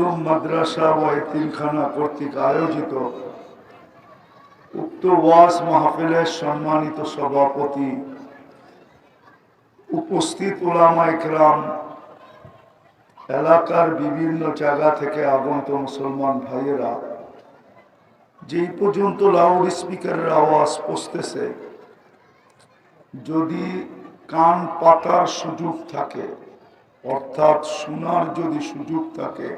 উলুম মাদ্রাসা ও এতিমখানা কর্তৃক আয়োজিত উক্ত ওয়াজ মাহফিলের সম্মানিত সভাপতি উপস্থিত ওলামা ইকরাম এলাকার বিভিন্ন জায়গা থেকে আগত মুসলমান ভাইয়েরা, যেই পর্যন্ত লাউড স্পিকারের আওয়াজ পৌঁছতেছে, যদি কান পাতার সুযোগ থাকে, অর্থাৎ শোনার যদি সুযোগ থাকে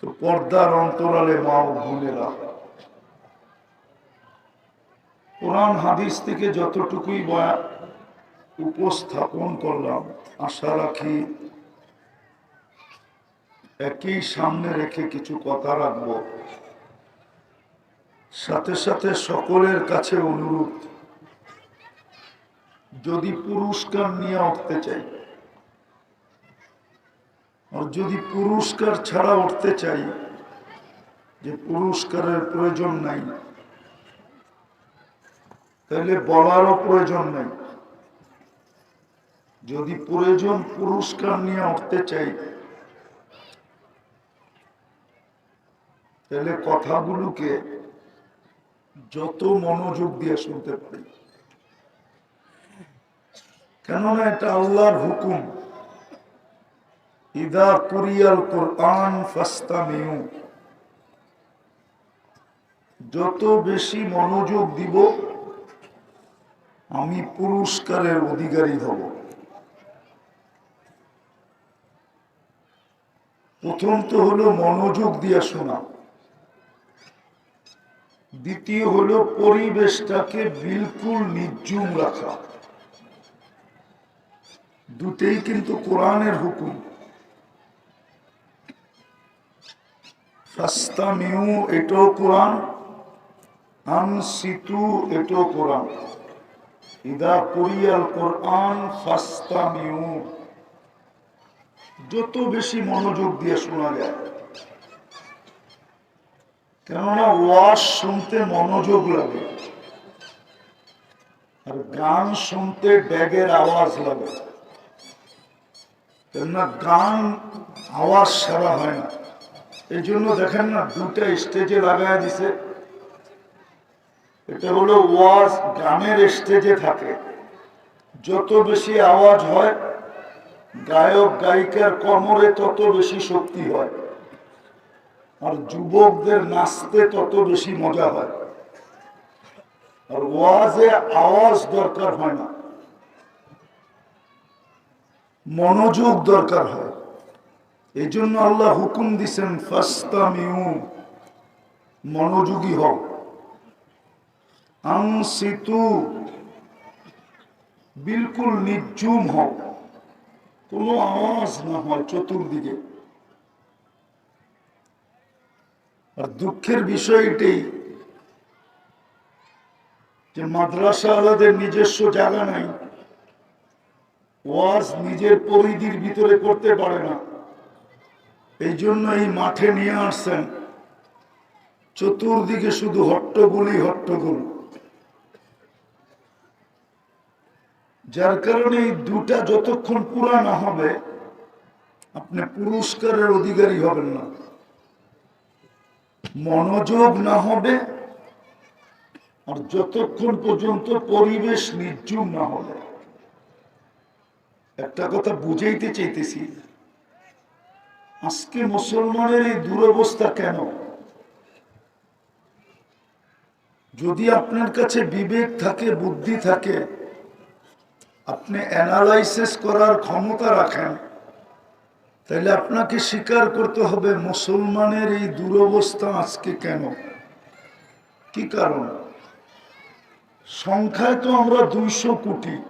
তো পর্দার অন্তরালে মা বোনেরা। কোরআন হাদিস থেকে যতটুকুই বয়া- উপস্থাপন করলাম, আশা রাখি একই সামনে রেখে কিছু কথা রাখব। সাথে সাথে সকলের কাছে অনুরোধ, যদি পুরস্কার নিয়ে উঠতে চাই। যদি পুরস্কার ছাড়া উঠতে চাই, যে পুরস্কারের প্রয়োজন নাই, তাহলে বলারও প্রয়োজন নাই। যদি প্রয়োজন পুরস্কার নিয়ে উঠতে চাই, তাহলে কথাগুলোকে যত মনোযোগ দিয়ে শুনতে পারি। কেননা এটা আল্লাহর হুকুম। ইদা কুরিয়াল কোরআন ফাস্তামিউ যত বেশি মনোযোগ দিব, আমি পুরস্কারের অধিকারী হব। প্রথম তো হলো মনোযোগ দিয়ে শোনা। দ্বিতীয় হলো পরিবেশটাকে বিলকুল নির্জুম রাখা। দুটেই কিন্তু কোরআনের হুকুম। এটাও কোরআন। এটাও কোরআন। কোরআন যত বেশি মনোযোগ দিয়ে শোনা যায়। কেননা ওয়াজ শুনতে মনোযোগ লাগে। আর গান শুনতে ব্যাগের আওয়াজ লাগে। কেননা গান আওয়াজ সারা হয় না। এই জন্য দেখেন না দুটা স্টেজে লাগায় দিছে। এটা হলো ওয়াজ গানের স্টেজে থাকে। যত বেশি আওয়াজ হয়, গায়ক, গায়িকার কমরে তত বেশি শক্তি হয়। আর যুবকদের নাচতে তত বেশি মজা হয়। আর ওয়াজে আওয়াজ দরকার হয় না। মনোযোগ দরকার হয়। এই জন্য আল্লাহ হুকুম দিছেন, ফাস্তামিউ, মনোযোগী হও। আংসিতু বিলকুল নির্জুম হও। কোনো আওয়াজ না হয় চতুর্দিকে। আর দুঃখের বিষয় এটাই যে মাদ্রাসা আলাদের নিজস্ব জায়গা নাই। ওয়াজ নিজের পরিধির ভিতরে করতে পারে না। এই জন্য এই মাঠে নিয়ে আসছেন। চতুর্দিকে শুধু হট্টগুলি হট্টগুল। যার কারণে এই দুটা যতক্ষণ পুরা না হবে, আপনি পুরস্কারের অধিকারী হবেন না। মনোযোগ না হবে, আর যতক্ষণ পর্যন্ত পরিবেশ নির্জুম না হবে। একটা কথা বুঝাইতে চাইতেছি আজকে মুসলমানের এই দুরবস্থা কেন? যদি আপনার কাছে বিবেক থাকে, বুদ্ধি থাকে, আপনি অ্যানালাইসিস করার ক্ষমতা রাখেন, তাহলে আপনাকে স্বীকার করতে হবে মুসলমানের এই দুরবস্থা আজকে কেন? কি কারণ? সংখ্যায় তো আমরা দুইশো কোটি,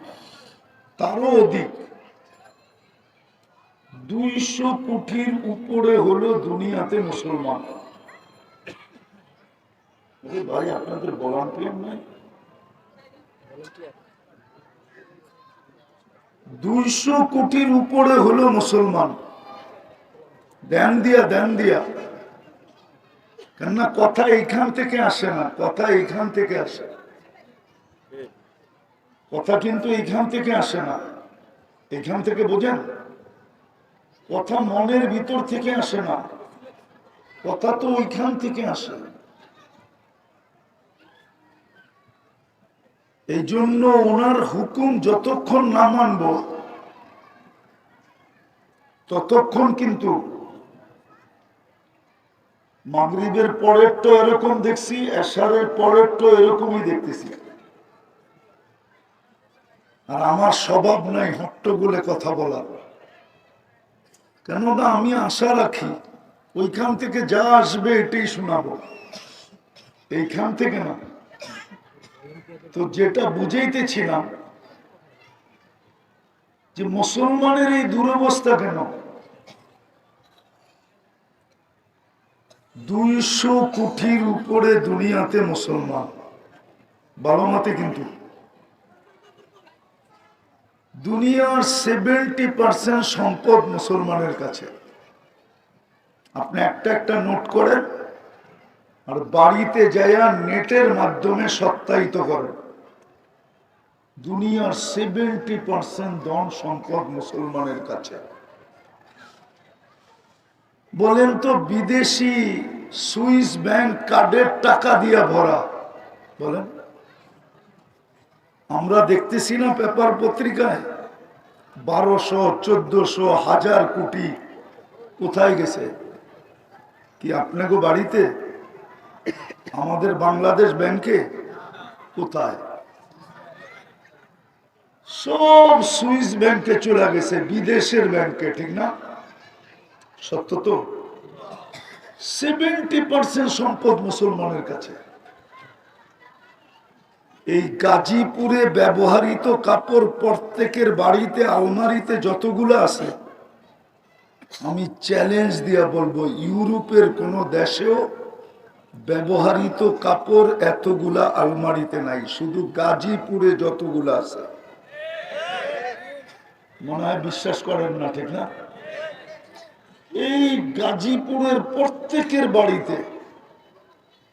তারও অধিক। দুইশো কোটির উপরে হলো দুনিয়াতে মুসলমান। ভাই, আপনাদের ভলান্টিয়ার নাই? দুইশো কোটির উপরে হলো মুসলমান। দেন দিয়া দেন দিয়া। কেননা কথা এইখান থেকে আসে না, কথা এইখান থেকে আসে। কথা কিন্তু এইখান থেকে আসে না। এখান থেকে বোঝেন? কথা মনের ভিতর থেকে আসে না। কথা তো ওইখান থেকে আসে। এই জন্য ওনার হুকুম যতক্ষণ না মানব, ততক্ষণ কিন্তু মাগরিবের পরের তো এরকম দেখছি, এশারের পরের তো এরকমই দেখতেছি। আর আমার স্বভাব নাই হট্টগোলে কথা বলার। কেননা আমি আশা রাখি ওইখান থেকে যা আসবে এটাই শোনাবো। এইখান থেকে না। তো যেটা বুঝাইতেছিলাম যে মুসলমানের এই দুরবস্থা কেন? দুইশো কোটির উপরে দুনিয়াতে মুসলমান, বারো বাবামাতে কিন্তু। দুনিয়ার সেভেন্টি পার্সেন্ট সম্পদ মুসলমানের কাছে। আপনি একটা একটা নোট করেন আর বাড়িতে যাইয়া নেটের মাধ্যমে সত্যায়িত করেন। দুনিয়ার সেভেন্টি পার্সেন্ট ধন সম্পদ মুসলমানের কাছে। বলেন তো বিদেশি সুইস ব্যাংক কার্ডের টাকা দিয়া ভরা। বলেন। আমরা দেখতেছি না পেপার পত্রিকায়। বারোশো, চোদ্দশো, হাজার কোটি কোথায় গেছে? কি আপনাকে বাড়িতে? আমাদের বাংলাদেশ ব্যাংকে কোথায়? সব সুইস ব্যাংকে চলে গেছে, বিদেশের ব্যাংকে, ঠিক না? সত্য তো? সেভেন্টি পার্সেন্ট সম্পদ মুসলমানের কাছে। এই গাজীপুরে ব্যবহৃত কাপড় প্রত্যেকের বাড়িতে, আলমারিতে যতগুলো আছে, আমি চ্যালেঞ্জ দিয়া বলব, ইউরোপের কোন দেশেও ব্যবহৃত কাপড় এতগুলা আলমারিতে নাই, শুধু গাজীপুরে যতগুলো আছে। মনে হয় বিশ্বাস করেন না, ঠিক না? এই গাজীপুরের প্রত্যেকের বাড়িতে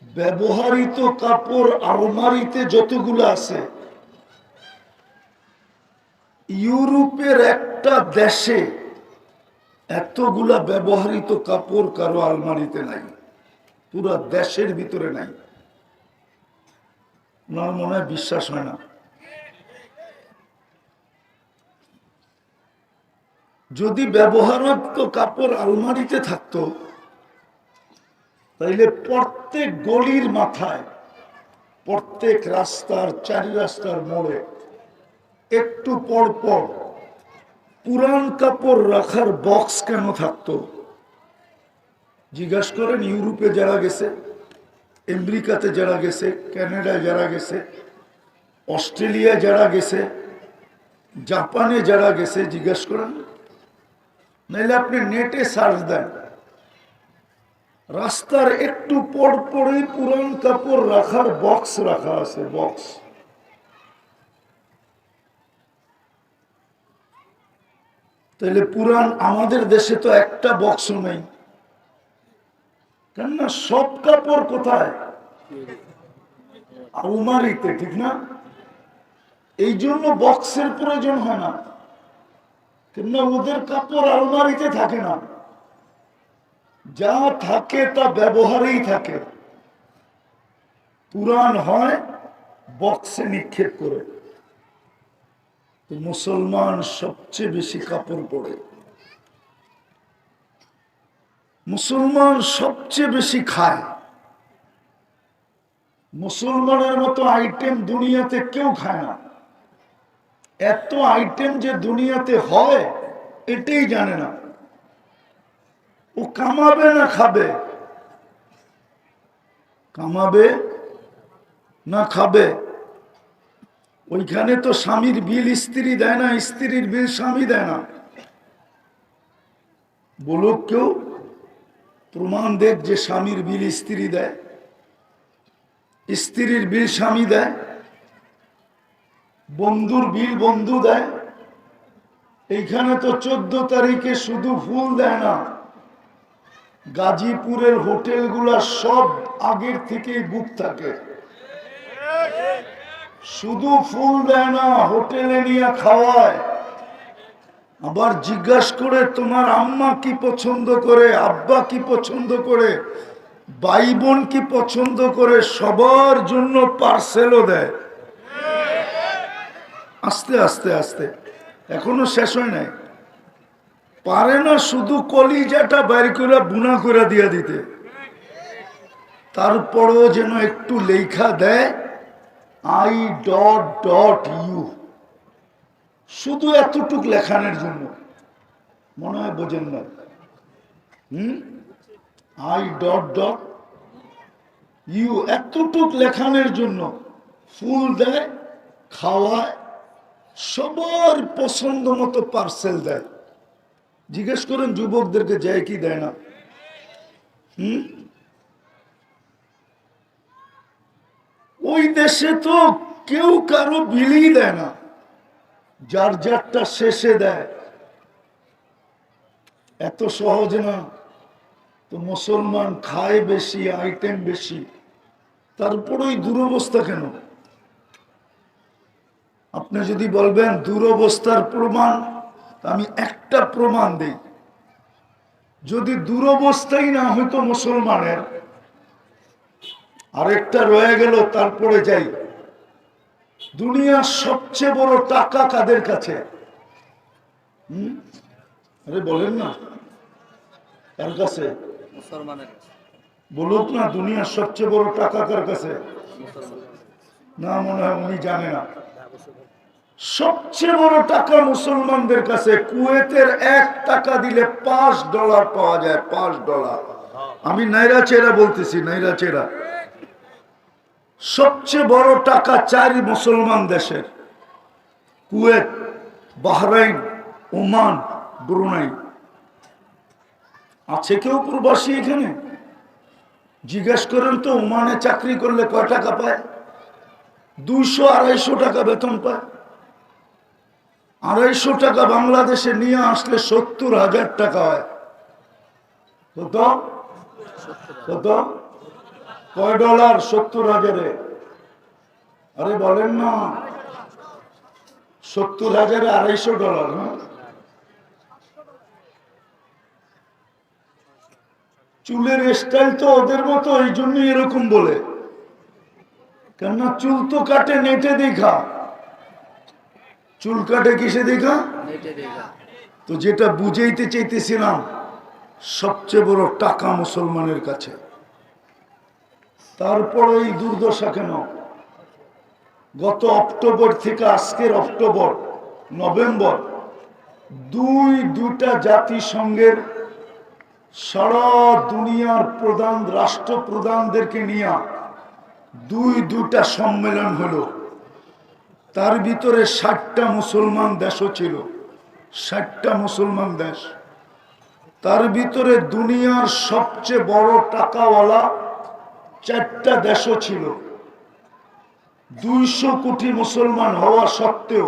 ব্যবহৃত কাপড় আলমারিতে যতগুলো আছে, ইউরোপের একটা দেশে এতগুলা ব্যবহৃত কাপড় কারও আলমারিতে নাই, পুরা দেশের ভিতরে নাই। ওনার মনে বিশ্বাস হয় না। যদি ব্যবহারত্ব কাপড় আলমারিতে থাকতো তাইলে প্রত্যেক গলির মাথায়, প্রত্যেক রাস্তার, চারি রাস্তার মোড়ে একটু পর পর পুরান কাপড় রাখার বক্স কেন থাকতো? জিজ্ঞাসা করেন, ইউরোপে যারা গেছে, আমেরিকাতে যারা গেছে, কানাডায় যারা গেছে, অস্ট্রেলিয়া যারা গেছে, জাপানে যারা গেছে, জিজ্ঞাসা করেন নাহলে আপনি নেটে সার্চ দেন। রাস্তার একটু পর পরেই পুরান কাপড় রাখার বক্স রাখা আছে বক্স তাহলে পুরান আমাদের দেশে তো একটা বক্সও নেই। কেননা সব কাপড় কোথায়? ঠিক না? এই জন্য বক্সের প্রয়োজন হয় না। কেননা ওদের কাপড় আলমারিতে থাকে না। যা থাকে তা ব্যবহারেই থাকে। পুরাণ হয় বক্সে নিক্ষেপ করে। মুসলমান সবচেয়ে বেশি কাপড় পরে। মুসলমান সবচেয়ে বেশি খায়। মুসলমানের মতো আইটেম দুনিয়াতে কেউ খায় না। এত আইটেম যে দুনিয়াতে হয়, এটাই জানে না। ও কামাবে না খাবে? কামাবে না খাবে? ওইখানে তো স্বামীর বিল স্ত্রী দেয় না, স্ত্রীর বিল স্বামী দেয় না। বলুক কেউ, প্রমাণ দেখ যে স্বামীর বিল স্ত্রী দেয়, স্ত্রীর বিল স্বামী দেয়, বন্ধুর বিল বন্ধু দেয়। এইখানে তো চোদ্দ তারিখে শুধু ফুল দেয় না। গাজীপুরের হোটেলগুলা সব আগের থেকে বুক থাকে। শুধু ফুল দেয় না, হোটেলে নিয়ে খাওয়ায়। আবার জিজ্ঞাসা করে, তোমার আম্মা কি পছন্দ করে? আব্বা কি পছন্দ করে? ভাই বোন কি পছন্দ করে? সবার জন্য পার্সেলও দেয়। আস্তে আস্তে আস্তে। এখনও শেষ হয় নাই। পারে না শুধু কলিজাটা বাইর করে বুনা করে দিয়ে দিতে। তারপরও যেন একটু লেখা দেয়, আই ডট ডট ইউ। শুধু এতটুক লেখানোর জন্য। মনে হয় বোঝেন না। হুম? I dot dot U. এতটুক লেখানোর জন্য ফুল দেয়, খাওয়ায়, সবার পছন্দ মতো পার্সেল দেয়। জিজ্ঞেস করেন, যুবকদেরকে যায় কি দেয় না। হুম? ওই দেশে তো কেউ কারও বিলি দেয় না। যার যারটা শেষে দেয়। এত সহজ না। তো মুসলমান খায় বেশি, আইটেম বেশি। তারপরেই দুরবস্থা কেন? আপনি যদি বলবেন, দুরবস্থার প্রমাণ আমি একটা প্রমাণ দিই। যদি দুরবস্থাই না হইতো মুসলমানের আরেকটা রয়ে গেল তারপরে যাই। দুনিয়ার সবচেয়ে বড় টাকা কাদের কাছে? আরে বলেন না। কার কাছে? বলুক না দুনিয়ার সবচেয়ে বড় টাকা কার কাছে? না মনে হয় উনি জানে না। সবচেয়ে বড় টাকা মুসলমানদের কাছে কুয়েতের এক টাকা দিলে পাঁচ ডলার পাওয়া যায়, পাঁচ ডলার। আমি নাইরা চেরা বলতেছি, নাইরা চেরা। সবচেয়ে বড় টাকা চারি মুসলমান দেশের কুয়েত, বাহরাইন, ওমান, ব্রুনাই। আছে কেউ প্রবাসী এখানে? জিজ্ঞেস করেন তো, ওমানে চাকরি করলে কয় টাকা পায়? দুইশো আড়াইশো টাকা বেতন পায়। আড়াইশো টাকা বাংলাদেশে নিয়ে আসলে সত্তর হাজার টাকা হয়। কয় ডলার সত্তর হাজারে? আরে বলেন না। সত্তর হাজারে আড়াইশো ডলার হ্যাঁ? চুলের স্টাইল তো ওদের মতো এই জন্য এরকম বলে। কেননা চুল তো কাটে, নেটে দেখা। চুল কাটে কিসে দেখা? তো যেটা বুঝাইতে চাইতেছিলাম সবচেয়ে বড় টাকা মুসলমানের কাছে। তারপর এই দুর্দশা কেন? গত অক্টোবর থেকে আজকের অক্টোবর নভেম্বর দুই দুটা জাতিসংঘের সারা দুনিয়ার প্রধান রাষ্ট্রপ্রধানদেরকে নিয়ে দুই দুটা সম্মেলন হলো। তার ভিতরে ষাটটা মুসলমান দেশও ছিল, ষাটটা মুসলমান দেশ। তার ভিতরে দুনিয়ার সবচেয়ে বড় টাকাওয়ালা চারটা দেশও ছিল। দুইশো কোটি মুসলমান হওয়া সত্ত্বেও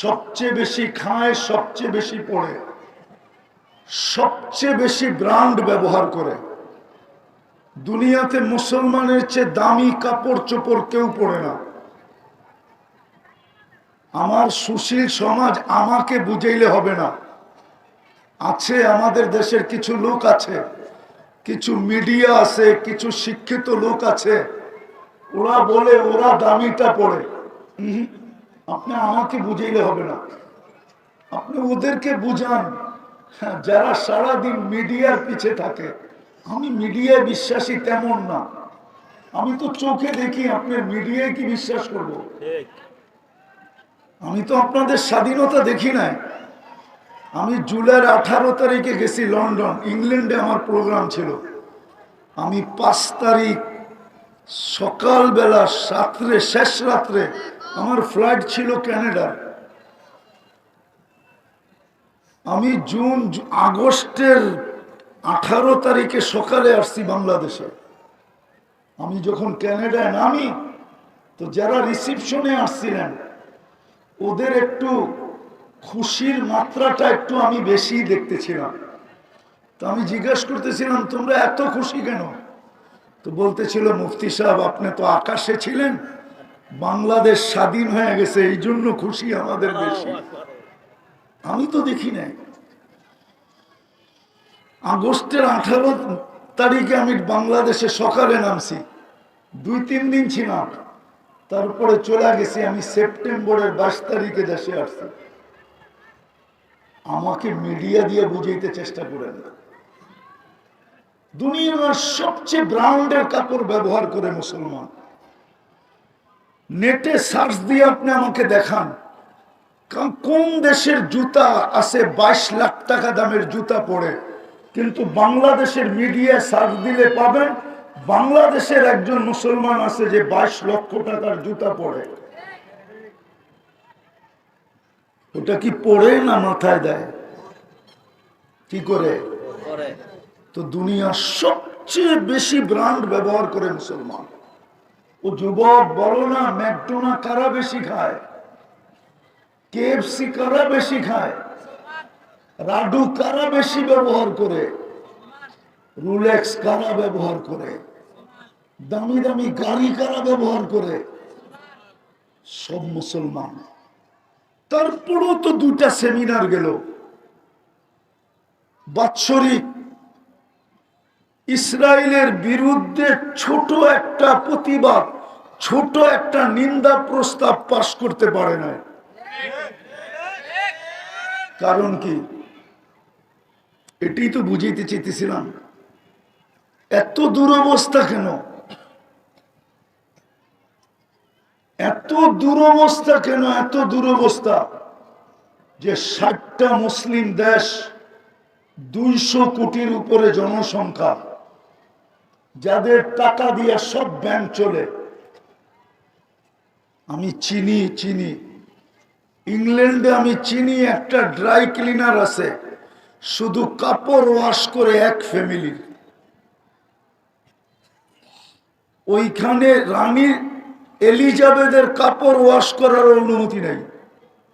সবচেয়ে বেশি খায়, সবচেয়ে বেশি পড়ে, সবচেয়ে বেশি ব্র্যান্ড ব্যবহার করে। দুনিয়াতে মুসলমানের চেয়ে দামি কাপড় চোপড় কেউ পড়ে না। আমার সুশীল সমাজ আমাকে বুঝাইলে হবে না। আছে আমাদের দেশের কিছু লোক আছে কিছু মিডিয়া আছে কিছু শিক্ষিত লোক আছে। ওরা বলে ওরা দামিটা পড়ে। আপনি আমাকে বুঝাইলে হবে না। আপনি ওদেরকে বুঝান। হ্যাঁ, যারা সারাদিন মিডিয়ার পিছে থাকে আমি মিডিয়ায় বিশ্বাসী তেমন না। আমি তো চোখে দেখি আপনার মিডিয়ায় কি বিশ্বাস করব? আমি তো আপনাদের স্বাধীনতা দেখি নাই। আমি জুলাইয়ের আঠারো তারিখে গেছি লন্ডন, ইংল্যান্ডে আমার প্রোগ্রাম ছিল। আমি পাঁচ তারিখ সকালবেলা রাত্রে শেষ রাত্রে আমার ফ্লাইট ছিল ক্যানাডার আমি জুন আগস্টের আঠারো তারিখে সকালে আসছি বাংলাদেশে। আমি যখন ক্যানাডায় নামি, তো যারা রিসিপশনে আসছিলেন ওদের একটু খুশির মাত্রাটা একটু আমি বেশি দেখতেছিলাম। তো আমি জিজ্ঞেস করতেছিলাম, তোমরা এত খুশি কেন? তো বলতেছিল, মুফতি সাহেব, আপনি তো আকাশে ছিলেন, বাংলাদেশ স্বাধীন হয়ে গেছে, এই জন্য খুশি আমাদের বেশি। আমি তো দেখি নাই। আগস্টের আঠারো তারিখে আমি বাংলাদেশে সকালে নামছি। দুই, তিন দিন ছিলাম। তারপরে চলে গেছি আমি সেপ্টেম্বরের বাইশ তারিখে দেশে আসছি। আমাকে মিডিয়া দিয়ে বুঝাইতে চেষ্টা করেন না। দুনিয়ার সবচেয়ে ব্রান্ডের কাপড় ব্যবহার করে মুসলমান। নেটে সার্চ দিয়ে আপনি আমাকে দেখান। কোন দেশের জুতা আছে, বাইশ লাখ টাকা দামের জুতা পরে কিন্তু বাংলাদেশের মিডিয়া সার্চ দিলে পাবেন বাংলাদেশের একজন মুসলমান আছে যে বাইশ লক্ষ টাকার জুতা পরে। ওটা কি পরে না মাথায় দেয়? কি করে? তো দুনিয়ার সবচেয়ে বেশি ব্র্যান্ড ব্যবহার করে মুসলমান। ও যুবক বলো না ম্যাকডোনা কারা বেশি খায়? কেএফসি কারা বেশি খায়? রাডু কারা বেশি ব্যবহার করে? রুলেক্স কারা ব্যবহার করে? দামি দামি গাড়ি কারা ব্যবহার করে? সব মুসলমান। তারপরও তো দুটা সেমিনার গেল। বাৎসরিক ইসরায়েলের বিরুদ্ধে ছোট একটা প্রতিবাদ, ছোট একটা নিন্দা প্রস্তাব পাশ করতে পারে না কারণ কি? এটাই তো বুঝাইতে চেয়েছিলাম এত দুরবস্থা কেন? এত দুরবস্থা কেন? এত দুরবস্থা যে ষাটটা মুসলিম দেশ দুইশো কোটির উপরে জনসংখ্যা, যাদের টাকা দিয়ে সব ব্যাংক চলে। আমি চিনি চিনি। ইংল্যান্ডে আমি চিনি, একটা ড্রাই ক্লিনার আছে, শুধু কাপড় ওয়াশ করে এক ফ্যামিলির। ওইখানে রানী এলিজাবেথের কাপড় ওয়াশ করার অনুমতি নেই।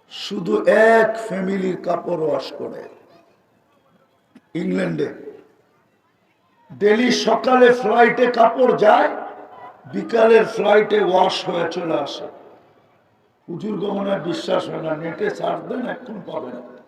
শুধু এক ফ্যামিলির কাপড় ওয়াশ করে। ইংল্যান্ডে। ডেলি সকালে ফ্লাইটে কাপড় যায়, বিকালের ফ্লাইটে ওয়াশ হয়ে চলে আসে। হুজুর গমনের বিশ্বাস হয় না, নেটে ছাড় দেন, এখন পাবেন।